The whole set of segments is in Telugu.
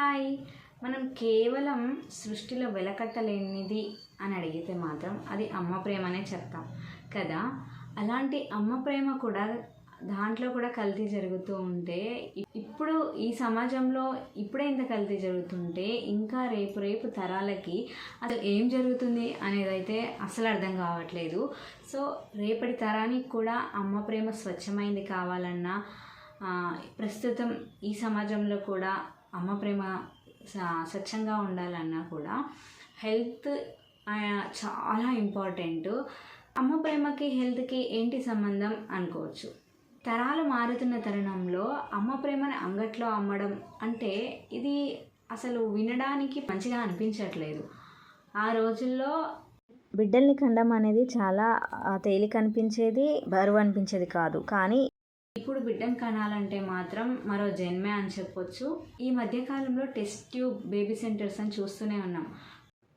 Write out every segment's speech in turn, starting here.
హాయ్. మనం కేవలం సృష్టిలో వెలకట్టలేనిది అని అడిగితే మాత్రం అది అమ్మ ప్రేమనే చెప్తాం కదా. అలాంటి అమ్మ ప్రేమ కూడా దాంట్లో కూడా కల్తీ జరుగుతూ ఉంటే ఇప్పుడు ఈ సమాజంలో ఇప్పుడే ఇంత కల్తీ జరుగుతుంటే ఇంకా రేపు రేపు తరాలకి అసలు ఏం జరుగుతుంది అనేది అయితే అసలు అర్థం కావట్లేదు. సో రేపటి తరానికి కూడా అమ్మ ప్రేమ స్వచ్ఛమైంది కావాలన్నా ప్రస్తుతం ఈ సమాజంలో కూడా అమ్మ ప్రేమ స- స్వచ్ఛంగా ఉండాలన్నా కూడా హెల్త్ చాలా ఇంపార్టెంట్. అమ్మ ప్రేమకి హెల్త్కి ఏంటి సంబంధం అనుకోవచ్చు. తరాలు మారుతున్న తరుణంలో అమ్మ ప్రేమని అంగట్లో అమ్మడం అంటే ఇది అసలు వినడానికి మంచిగా అనిపించట్లేదు. ఆ రోజుల్లో బిడ్డల్ని కండం అనేది చాలా తేలిక అనిపించేది బరువు అనిపించేది కాదు. కానీ ఇప్పుడు బిడ్డను కనాలంటే మాత్రం మరో జన్మే అని చెప్పొచ్చు. ఈ మధ్యకాలంలో టెస్ట్ ట్యూబ్ బేబీ సెంటర్స్ అని చూస్తూనే ఉన్నాం.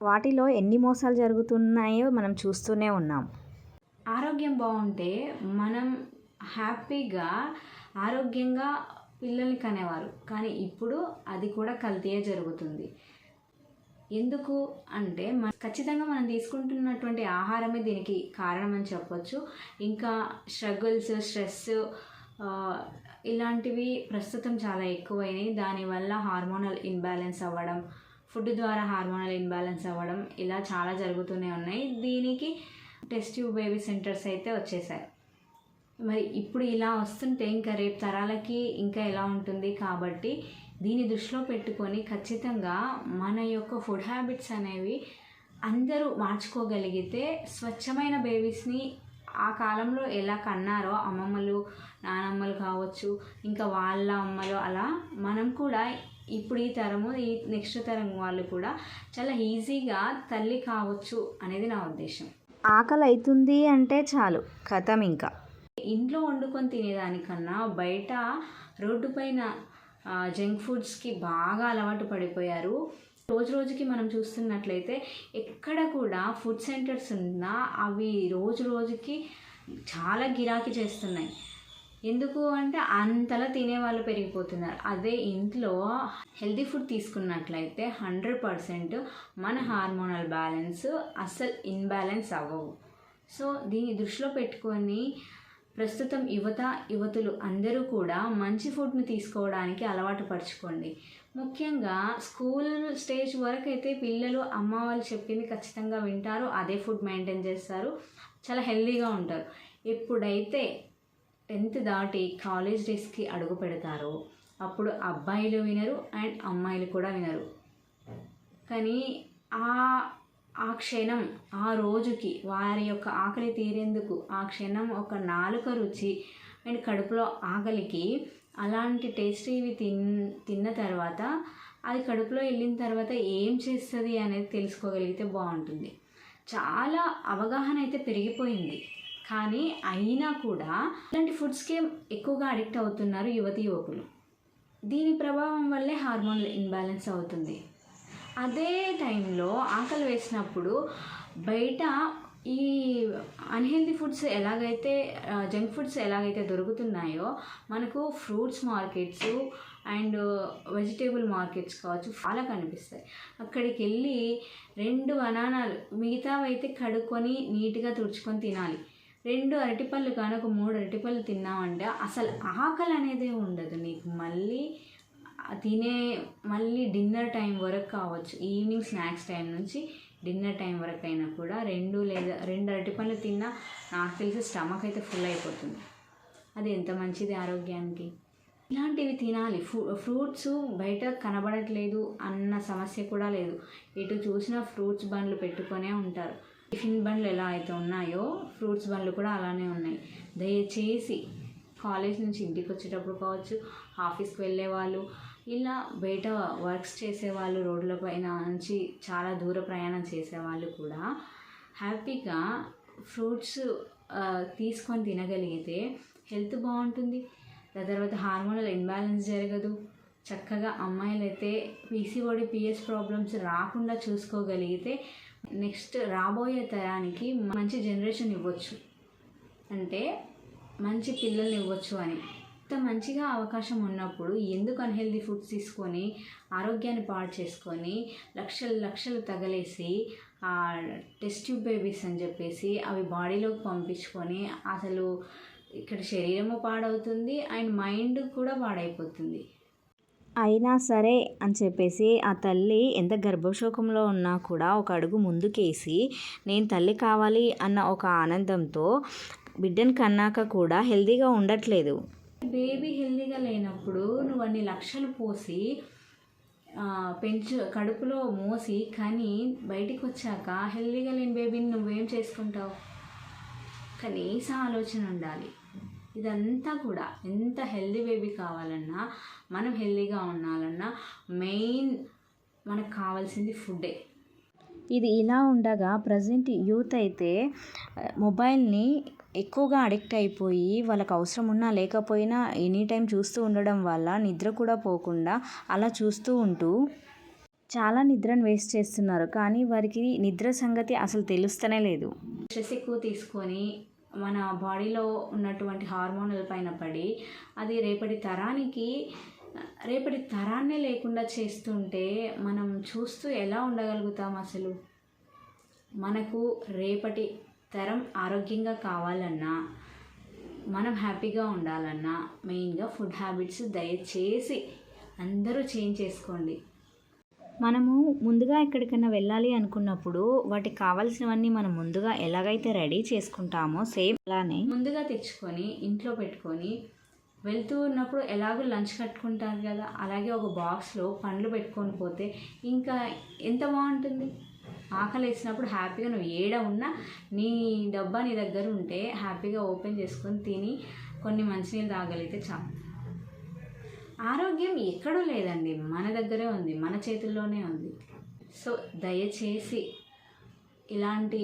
వాటిలో ఎన్ని మోసాలు జరుగుతున్నాయో మనం చూస్తూనే ఉన్నాం. ఆరోగ్యం బాగుంటే మనం హ్యాపీగా ఆరోగ్యంగా పిల్లల్ని కనేవారు. కానీ ఇప్పుడు అది కూడా కల్తీయే జరుగుతుంది. ఎందుకు అంటే మన ఖచ్చితంగా మనం తీసుకుంటున్నటువంటి ఆహారమే దీనికి కారణం అని చెప్పొచ్చు. ఇంకా స్ట్రగుల్స్ స్ట్రెస్ ఇలాంటివి ప్రస్తుతం చాలా ఎక్కువైనాయి. దానివల్ల హార్మోనల్ ఇన్బ్యాలెన్స్ అవ్వడం ఫుడ్ ద్వారా హార్మోనల్ ఇన్బ్యాలెన్స్ అవ్వడం ఇలా చాలా జరుగుతూనే ఉన్నాయి. దీనికి టెస్ట్ ట్యూబ్ బేబీ సెంటర్స్ అయితే వచ్చేసాయి. మరి ఇప్పుడు ఇలా వస్తుంటే ఇంకా రేపు తరాలకి ఇంకా ఎలా ఉంటుంది? కాబట్టి దీన్ని దృష్టిలో పెట్టుకొని ఖచ్చితంగా మన యొక్క ఫుడ్ హ్యాబిట్స్ అనేవి అందరూ మార్చుకోగలిగితే స్వచ్ఛమైన బేబీస్ని ఆ కాలంలో ఎలా కన్నారో అమ్మమ్మలు నానమ్మలు కావచ్చు ఇంకా వాళ్ళ అమ్మలు అలా మనం కూడా ఇప్పుడు ఈ తరము ఈ నెక్స్ట్ తరం వాళ్ళు కూడా చాలా ఈజీగా తల్లి కావచ్చు అనేది నా ఉద్దేశం. ఆకలి అవుతుంది అంటే చాలు కథం ఇంకా. ఇంట్లో వండుకొని తినేదానికన్నా బయట రోడ్డు పైన జంక్ ఫుడ్స్కి బాగా అలవాటు పడిపోయారు. రోజు రోజుకి మనం చూస్తున్నట్లయితే ఎక్కడ కూడా ఫుడ్ సెంటర్స్ ఉన్నా అవి రోజు రోజుకి చాలా గిరాకీ చేస్తున్నాయి. ఎందుకు అంటే అంతలా తినేవాళ్ళు పెరిగిపోతున్నారు. అదే ఇంట్లో హెల్తీ ఫుడ్ తీసుకున్నట్లయితే హండ్రెడ్ పర్సెంట్ మన హార్మోనల్ బ్యాలెన్స్ అస్సలు ఇన్బ్యాలెన్స్ అవ్వవు. సో దీన్ని దృష్టిలో పెట్టుకొని ప్రస్తుతం యువత యువతులు అందరూ కూడా మంచి ఫుడ్ని తీసుకోవడానికి అలవాటు పరచుకోండి. ముఖ్యంగా స్కూల్ స్టేజ్ వరకు అయితే పిల్లలు అమ్మ వాళ్ళు చెప్పింది ఖచ్చితంగా వింటారు. అదే ఫుడ్ మెయింటైన్ చేస్తారు. చాలా హెల్తీగా ఉంటారు. ఎప్పుడైతే టెన్త్ దాటి కాలేజ్ డేస్కి అడుగు పెడతారో అప్పుడు అబ్బాయిలు వినరు అండ్ అమ్మాయిలు కూడా వినరు. కానీ ఆ ఆ క్షణం ఆ రోజుకి వారి యొక్క ఆకలి తీరేందుకు ఆ క్షణం ఒక నాలుక రుచి అండ్ కడుపులో ఆకలికి అలాంటి టేస్టీవి తిన్ తిన్న తర్వాత అది కడుపులో వెళ్ళిన తర్వాత ఏం చేస్తుంది అనేది తెలుసుకోగలిగితే బాగుంటుంది. చాలా అవగాహన అయితే పెరిగిపోయింది. కానీ అయినా కూడా ఇలాంటి ఫుడ్స్కే ఎక్కువగా అడిక్ట్ అవుతున్నారు యువతి యువకులు. దీని ప్రభావం వల్లే హార్మోన్ ఇన్బ్యాలెన్స్ అవుతుంది. అదే టైంలో ఆకలి వేసినప్పుడు బయట ఈ అన్హెల్దీ ఫుడ్స్ ఎలాగైతే జంక్ ఫుడ్స్ ఎలాగైతే దొరుకుతున్నాయో మనకు fruits markets and vegetable markets కావచ్చు చాలా కనిపిస్తాయి. అక్కడికి వెళ్ళి రెండు బనానాలు మిగతావైతే కడుక్కొని నీట్గా తుడుచుకొని తినాలి. రెండు అరటిపళ్ళు కానీ ఒక మూడు అరటిపళ్ళు తిన్నామంటే అసలు ఆకలి అనేది ఉండదు నీకు. మళ్ళీ తినే మళ్ళీ డిన్నర్ టైం వరకు కావచ్చు. ఈవినింగ్ స్నాక్స్ టైం నుంచి డిన్నర్ టైం వరకు అయినా కూడా రెండు లేదా రెండు అరటిపళ్ళు తిన్నా నాకు తెలిసి స్టమక్ అయితే ఫుల్ అయిపోతుంది. అది ఎంత మంచిది ఆరోగ్యానికి? ఇలాంటివి తినాలి. ఫ్రూ ఫ్రూట్స్ బయట కనబడట్లేదు అన్న సమస్య కూడా లేదు. ఎటు చూసినా ఫ్రూట్స్ బండ్లు పెట్టుకొనే ఉంటారు. టిఫిన్ బండ్లు ఎలా అయితే ఉన్నాయో ఫ్రూట్స్ బండ్లు కూడా అలానే ఉన్నాయి. దయచేసి కాలేజ్ నుంచి ఇంటికి వచ్చేటప్పుడు కావచ్చు ఆఫీస్కి వెళ్ళే వాళ్ళు ఇలా బయట వర్క్స్ చేసేవాళ్ళు రోడ్ల పైన నుంచి చాలా దూర ప్రయాణం చేసేవాళ్ళు కూడా హ్యాపీగా ఫ్రూట్స్ తీసుకొని తినగలిగితే హెల్త్ బాగుంటుంది. దాని తర్వాత హార్మోనల్ ఇన్బ్యాలెన్స్ జరగదు. చక్కగా అమ్మాయిలు అయితే పీసీఓడి పిఎస్ ప్రాబ్లమ్స్ రాకుండా చూసుకోగలిగితే నెక్స్ట్ రాబోయే తరానికి మంచి జనరేషన్ ఇవ్వచ్చు. అంటే మంచి పిల్లల్ని ఇవ్వచ్చు అని. ఇంత మంచిగా అవకాశం ఉన్నప్పుడు ఎందుకు అన్హెల్దీ ఫుడ్స్ తీసుకొని ఆరోగ్యాన్ని పాడు చేసుకొని లక్షలు లక్షలు తగలేసి ఆ టెస్ట్ ట్యూబ్ బేబీస్ అని చెప్పేసి అవి బాడీలోకి పంపించుకొని అసలు ఇక్కడ శరీరము పాడవుతుంది అండ్ మైండ్ కూడా పాడైపోతుంది. అయినా సరే అని చెప్పేసి ఆ తల్లి ఎంత గర్భశోకంలో ఉన్నా కూడా ఒక అడుగు ముందుకేసి నేను తల్లి కావాలి అన్న ఒక ఆనందంతో బిడ్డను కన్నాక కూడా హెల్తీగా ఉండట్లేదు. బేబీ హెల్తీగా లేనప్పుడు నువ్వు అన్ని లక్షలు పోసి పెంచు కడుపులో మోసి కానీ బయటికి వచ్చాక హెల్తీగా లేని బేబీని నువ్వేం చేసుకుంటావు? కనీస ఆలోచన ఉండాలి. ఇదంతా కూడా ఎంత హెల్దీ బేబీ కావాలన్నా మనం హెల్దీగా ఉండాలన్నా మెయిన్ మనకు కావాల్సింది ఫుడ్డే. ఇది ఇలా ఉండగా ప్రజెంట్ యూత్ అయితే మొబైల్ని ఎక్కువగా అడిక్ట్ అయిపోయి వాళ్ళకి అవసరం ఉన్నా లేకపోయినా ఎనీ టైం చూస్తూ ఉండడం వల్ల నిద్ర కూడా పోకుండా అలా చూస్తూ ఉంటూ చాలా నిద్రను వేస్ట్ చేస్తున్నారు. కానీ వారికి నిద్ర సంగతి అసలు తెలుస్తూనే లేదు. స్ట్రెస్ ఎక్కువ తీసుకొని మన బాడీలో ఉన్నటువంటి హార్మోన్ల పైన పడి అది రేపటి తరానికి రేపటి తరాన్నే లేకుండా చేస్తుంటే మనం చూస్తూ ఎలా ఉండగలుగుతాం అసలు? మనకు రేపటి తరం ఆరోగ్యంగా కావాలన్నా మనం హ్యాపీగా ఉండాలన్నా మెయిన్గా ఫుడ్ హ్యాబిట్స్ దయచేసి అందరూ చేంజ్ చేసుకోండి. మనము ముందుగా ఎక్కడికైనా వెళ్ళాలి అనుకున్నప్పుడు వాటికి కావాల్సినవన్నీ మనం ముందుగా ఎలాగైతే రెడీ చేసుకుంటామో సేమ్ అలానే ముందుగా తెచ్చుకొని ఇంట్లో పెట్టుకొని వెళ్తూ ఉన్నప్పుడు ఎలాగో లంచ్ కట్టుకుంటారు కదా అలాగే ఒక బాక్స్లో పండ్లు పెట్టుకొని పోతే ఇంకా ఎంత బాగుంటుంది? ఆకలి వేసినప్పుడు హ్యాపీగా నువ్వు ఏడ ఉన్నా నీ డబ్బా నీ దగ్గర ఉంటే హ్యాపీగా ఓపెన్ చేసుకొని తిని కొన్ని మంచినీళ్ళు తాగలిగితే చాలు. ఆరోగ్యం ఎక్కడో లేదండి మన దగ్గరే ఉంది మన చేతుల్లోనే ఉంది. సో దయచేసి ఇలాంటి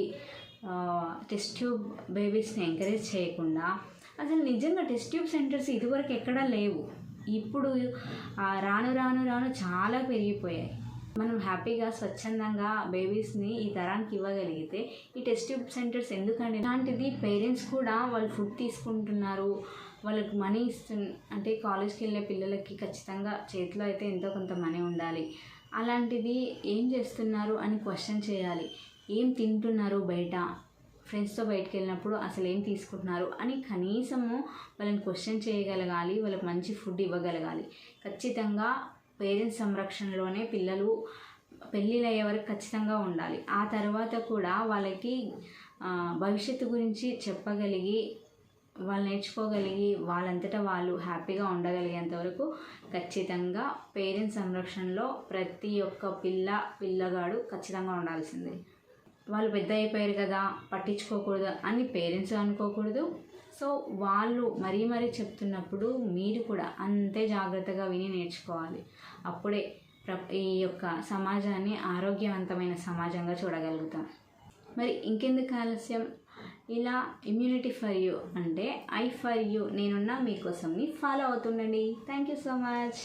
టెస్ట్ ట్యూబ్ బేబీస్ని ఎంకరేజ్ చేయకుండా అసలు నిజంగా టెస్ట్ ట్యూబ్ సెంటర్స్ ఇదివరకు ఎక్కడా లేవు. ఇప్పుడు రాను రాను రాను చాలా పెరిగిపోయాయి. మనం హ్యాపీగా స్వచ్ఛందంగా బేబీస్ని ఈ తరానికి ఇవ్వగలిగితే ఈ టెస్ట్ ట్యూబ్ సెంటర్స్ ఎందుకండి? ఇలాంటిది పేరెంట్స్ కూడా వాళ్ళు ఫుడ్ తీసుకుంటున్నారు. వాళ్ళకి మనీ ఇస్తు అంటే కాలేజ్కి వెళ్ళే పిల్లలకి ఖచ్చితంగా చేతిలో అయితే ఎంతో కొంత మనీ ఉండాలి. అలాంటిది ఏం చేస్తున్నారు అని క్వశ్చన్ చేయాలి. ఏం తింటున్నారు బయట? ఫ్రెండ్స్తో బయటకు వెళ్ళినప్పుడు అసలు ఏం తీసుకుంటున్నారు అని కనీసము వాళ్ళని క్వశ్చన్ చేయగలగాలి వాళ్ళకి మంచి ఫుడ్ ఇవ్వగలగాలి. ఖచ్చితంగా పేరెంట్స్ సంరక్షణలోనే పిల్లలు పెళ్ళిళ్ళు అయ్యే వరకు ఖచ్చితంగా ఉండాలి. ఆ తర్వాత కూడా వాళ్ళకి భవిష్యత్తు గురించి చెప్పగలిగి వాళ్ళు నేర్చుకోగలిగి వాళ్ళంతటా వాళ్ళు హ్యాపీగా ఉండగలిగేంత వరకు ఖచ్చితంగా పేరెంట్స్ సంరక్షణలో ప్రతి ఒక్క పిల్ల పిల్లగాడు ఖచ్చితంగా ఉండాల్సిందే. వాళ్ళు పెద్ద అయిపోయారు కదా పట్టించుకోకూడదు అని పేరెంట్స్ అనుకోకూడదు. సో వాళ్ళు మరీ మరీ చెప్తున్నప్పుడు మీరు కూడా అంతే జాగ్రత్తగా విని నేర్చుకోవాలి. అప్పుడే ప్ర ఈ యొక్క సమాజాన్ని ఆరోగ్యవంతమైన సమాజంగా చూడగలుగుతాం. మరి ఇంకెందుకు ఆలస్యం? ఇలా ఇమ్యూనిటీ ఫర్ యూ అంటే ఐ ఫర్ యూ నేనున్నా మీకోసంని follow అవుతుండండి. Thank you so much